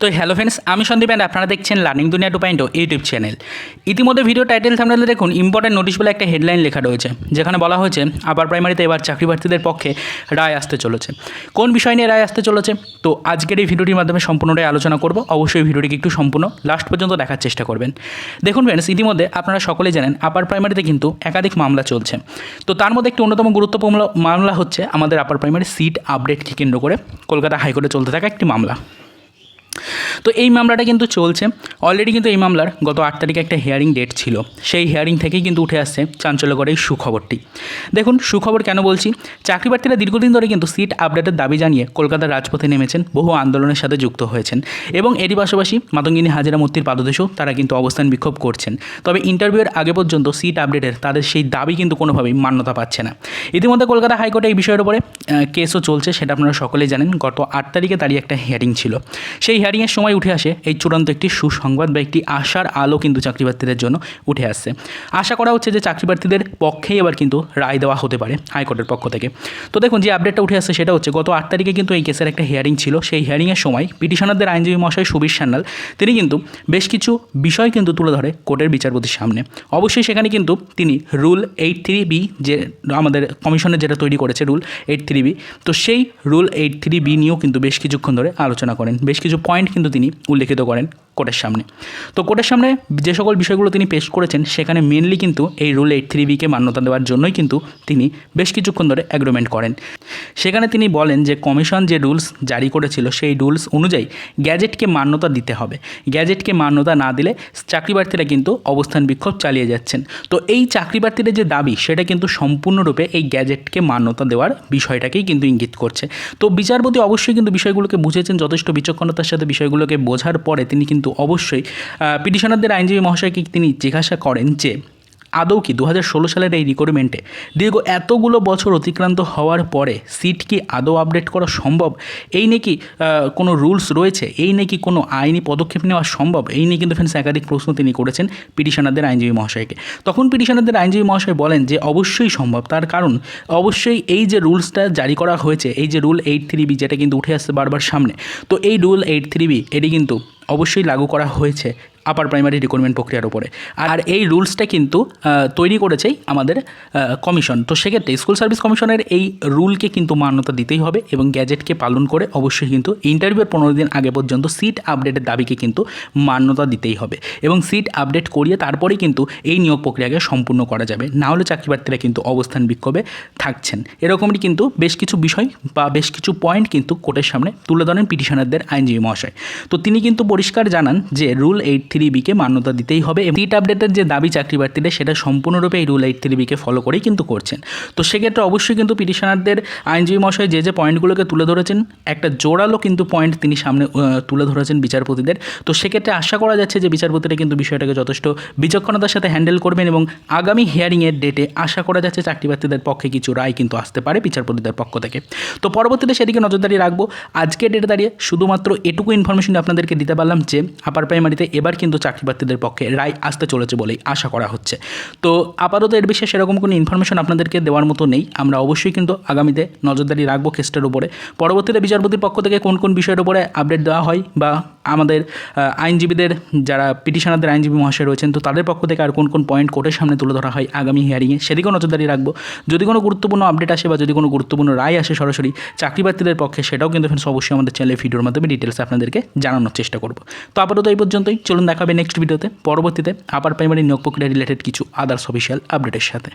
তো hello friends আমি Sandeep and আপনারা দেখছেন learning Duniya two point YouTube channel ইতিমধ্যে ভিডিও টাইটেল থামলে দেখুন ইম্পর্টেন্ট নোটিশ বলে একটা হেডলাইন লেখা রয়েছে, যেখানে বলা হয়েছে আপার প্রাইমারিতে এবার চাকরি প্রার্থীদের পক্ষে রায় আসতে চলেছে। কোন বিষয় নিয়ে রায় আসতে চলেছে? তো আজকের এই ভিডিওটির মাধ্যমে সম্পূর্ণটাই আলোচনা করব। অবশ্যই ভিডিওটিকে একটু সম্পূর্ণ লাস্ট পর্যন্ত দেখার চেষ্টা করবেন। দেখুন ফ্রেন্ডস ইতিমধ্যে আপনারা সকলেই জানেন আপার প্রাইমারিতে কিন্তু একাধিক মামলা চলছে। তো তার মধ্যে একটি অন্যতম গুরুত্বপূর্ণ মামলা হচ্ছে আমাদের আপার প্রাইমারি সিট আপডেটকে কেন্দ্র করে কলকাতা হাইকোর্টে চলতে থাকা একটি মামলা। তো এই মামলাটা কিন্তু চলছে। অলরেডি কিন্তু এই মামলার গত আট তারিখে একটা হিয়ারিং ডেট ছিল। সেই হিয়ারিং থেকেই কিন্তু উঠে আসছে চাঞ্চল্যকর এই সুখবরটি। দেখুন, সুখবর কেন বলছি? চাকরি প্রার্থীরা দীর্ঘদিন ধরে কিন্তু সিট আপডেটের দাবি জানিয়ে কলকাতার রাজপথে নেমেছেন, বহু আন্দোলনের সাথে যুক্ত হয়েছেন। এবং এরই পাশাপাশি মাতঙ্গিনী হাজিরা মূর্তির পাদদেশেও তারা কিন্তু অবস্থান বিক্ষোভ করছেন। তবে ইন্টারভিউয়ের আগে পর্যন্ত সিট আপডেটের তাদের সেই দাবি কিন্তু কোনোভাবেই মান্যতা পাচ্ছে না। ইতিমধ্যে কলকাতা হাইকোর্টে এই বিষয়ের উপরে কেসও চলছে, সেটা আপনারা সকলেই জানেন। গত আট তারিখে তারই একটা হিয়ারিং ছিল। সেই হিয়ারিংয়ের সময় উঠে আসে এই চূড়ান্ত একটি সুসংবাদ বা একটি আশার আলো কিন্তু চাকরি প্রার্থীদের জন্য উঠে আসছে। আশা করা হচ্ছে যে চাকরি প্রার্থীদের পক্ষেই এবার কিন্তু রায় দেওয়া হতে পারে হাইকোর্টের পক্ষ থেকে। তো দেখুন, যে আপডেটটা উঠে আসছে সেটা হচ্ছে, গত আট তারিখে কিন্তু এই কেসের একটা হিয়ারিং ছিল। সেই হিয়ারিংয়ের সময় পিটিশনারদের আইনজীবী মহাশয় সুবীর সান্যাল, তিনি কিন্তু বেশ কিছু বিষয় কিন্তু তুলে ধরে কোর্টের বিচারপতির সামনে। অবশ্যই সেখানে কিন্তু তিনি রুল এইট থ্রি বি যে আমাদের কমিশনের যেটা তৈরি করেছে, রুল এইট থ্রি বি, তো সেই রুল এইট থ্রি বি নিয়েও কিন্তু বেশ কিছুক্ষণ ধরে আলোচনা করেন। বেশ কিছু পয়েন্ট কিন্তু তিনি উল্লেখিত করেন। কোর্টের সামনে। তো কোর্টের সামনে যে সকল বিষয়গুলো তিনি পেশ করেছেন, সেখানে মেনলি কিন্তু এই রুল এইট থ্রি বিকে মান্যতা দেওয়ার জন্যই কিন্তু তিনি বেশ কিছুক্ষণ ধরে অ্যাগ্রিমেন্ট করেন। সেখানে তিনি বলেন যে কমিশন যে রুলস জারি করেছিল, সেই রুলস অনুযায়ী গ্যাজেটকে মান্যতা দিতে হবে। গ্যাজেটকে মান্যতা না দিলে চাকরি প্রার্থীরা কিন্তু অবস্থান বিক্ষোভ চালিয়ে যাচ্ছেন। তো এই চাকরি প্রার্থীদের যে দাবি, সেটা কিন্তু সম্পূর্ণরূপে এই গ্যাজেটকে মান্যতা দেওয়ার বিষয়টাকেই কিন্তু ইঙ্গিত করছে। তো বিচারপতি অবশ্যই কিন্তু বিষয়গুলোকে বুঝেছেন, যথেষ্ট বিচক্ষণতার সাথে বিষয়গুলোকে বোঝার পরে তিনি কিন্তু অবশ্যই পিটিশনারদের আইনজীবী মহাশয়কে তিনি জিজ্ঞাসা করেন যে, আদৌ কি দু হাজার ষোলো সালের এই রিক্রুটমেন্টে দীর্ঘ এতগুলো বছর অতিক্রান্ত হওয়ার পরে সিট কি আদৌ আপডেট করা সম্ভব? এই নিয়ে কি কোনো রুলস রয়েছে? এই নিয়ে কি কোনো আইনি পদক্ষেপ নেওয়া সম্ভব? এই নিয়ে কিন্তু ফ্রেন্ডস একাধিক প্রশ্ন তিনি করেছেন পিটিশনারদের আইনজীবী মহাশয়কে। তখন পিটিশনারদের আইনজীবী মহাশয় বলেন যে, অবশ্যই সম্ভব। তার কারণ, অবশ্যই এই যে রুলসটা জারি করা হয়েছে, এই যে রুল এইট থ্রি বি যেটা কিন্তু উঠে আসছে বারবার সামনে, তো এই রুল এইট থ্রি বি এটি কিন্তু অবশ্যই লাগু করা হয়েছে আপার প্রাইমারি রিক্রুটমেন্ট প্রক্রিয়ার উপরে। আর এই রুলসটা কিন্তু তৈরি করেছেই আমাদের কমিশন তো সেক্ষেত্রে স্কুল সার্ভিস কমিশনের এই রুলকে কিন্তু মান্যতা দিতেই হবে এবং গ্যাজেটকে পালন করে অবশ্যই কিন্তু ইন্টারভিউর পনেরো দিন আগে পর্যন্ত সিট আপডেটের দাবিকে কিন্তু মান্যতা দিতেই হবে এবং সিট আপডেট করিয়ে তারপরেই কিন্তু এই নিয়োগ প্রক্রিয়াকে সম্পূর্ণ করা যাবে। না হলে চাকরি প্রার্থীরা কিন্তু অবস্থান বিক্ষোভে থাকছেন। এরকমই কিন্তু বেশ কিছু বিষয় বা বেশ কিছু পয়েন্ট কিন্তু কোর্টের সামনে তুলে ধরেন পিটিশনারদের আইনজীবী মহাশয়। তো তিনি কিন্তু পরিষ্কার জানান যে, রুল এইট থ্রি বিকে মান্যতা দিতেই হবে সিট আপডেটের যে দাবি চাকরি প্রার্থীদের সেটা সম্পূর্ণরূপে এই রুল এইট থ্রি বিকে ফলো করেই কিন্তু করছেন। তো সেক্ষেত্রে অবশ্যই কিন্তু পিটিশনারদের আইনজীবী মশাই যে যে পয়েন্টগুলোকে তুলে ধরেছেন, একটা জোরালো কিন্তু পয়েন্ট তিনি সামনে তুলে ধরেছেন বিচারপতিদের। তো সেক্ষেত্রে আশা করা যাচ্ছে যে, বিচারপতিরা কিন্তু বিষয়টাকে যথেষ্ট বিচক্ষণতার সাথে হ্যান্ডেল করবেন এবং আগামী হিয়ারিংয়ের ডেটে আশা করা যাচ্ছে চাকরি প্রার্থীদের পক্ষে কিছু রায় কিন্তু আসতে পারে বিচারপতিদের পক্ষ থেকে। তো পরবর্তীতে সেদিকে নজরদারি রাখব। আজকে ডেটে দাঁড়িয়ে শুধুমাত্র এটুকু ইনফরমেশন আপনাদেরকে দিতে পারলাম। যে আপার প্রাইমারিতে এবার কিন্তু চাকরি প্রার্থীদের পক্ষে রায় আসতে চলেছে বলেই আশা করা হচ্ছে। তো আপাতত এর বিষয়ে সেরকম কোনো ইনফরমেশন আপনাদেরকে দেওয়ার মতো নেই। আমরা অবশ্যই কিন্তু আগামীতে নজরদারি রাখব কেসটার উপরে। পরবর্তীতে বিচারপতির পক্ষ থেকে কোন কোন বিষয়ের উপরে আপডেট দেওয়া হয় বা আমাদের আইনজীবীদের যারা পিটিশনারদের আইনজীবী মহাশয় রয়েছেন, তো তাদের পক্ষ থেকে আর কোন কোন পয়েন্ট কোর্টের সামনে তুলে ধরা হয় আগামী হিয়ারিংয়ে সেদিকেও নজরদারি রাখব। যদি কোনো গুরুত্বপূর্ণ আপডেট আসে বা যদি কোনো গুরুত্বপূর্ণ রায় আসে সরাসরি, চাকরি প্রার্থীদের পক্ষে সেটাও কিন্তু অবশ্যই আমাদের চ্যানেলে ভিডিওর মাধ্যমে ডিটেলস আপনাদেরকে জানানোর চেষ্টা করব। তো আপাতত এই পর্যন্তই। চলুন দেখাবে নেক্সট ভিডিওতে পরবর্তীতে আবার প্রাইমারি নিয়োগ প্রক্রিয়া রিলেটেড কিছু আদার্স অফিসিয়াল আপডেটের সাথে।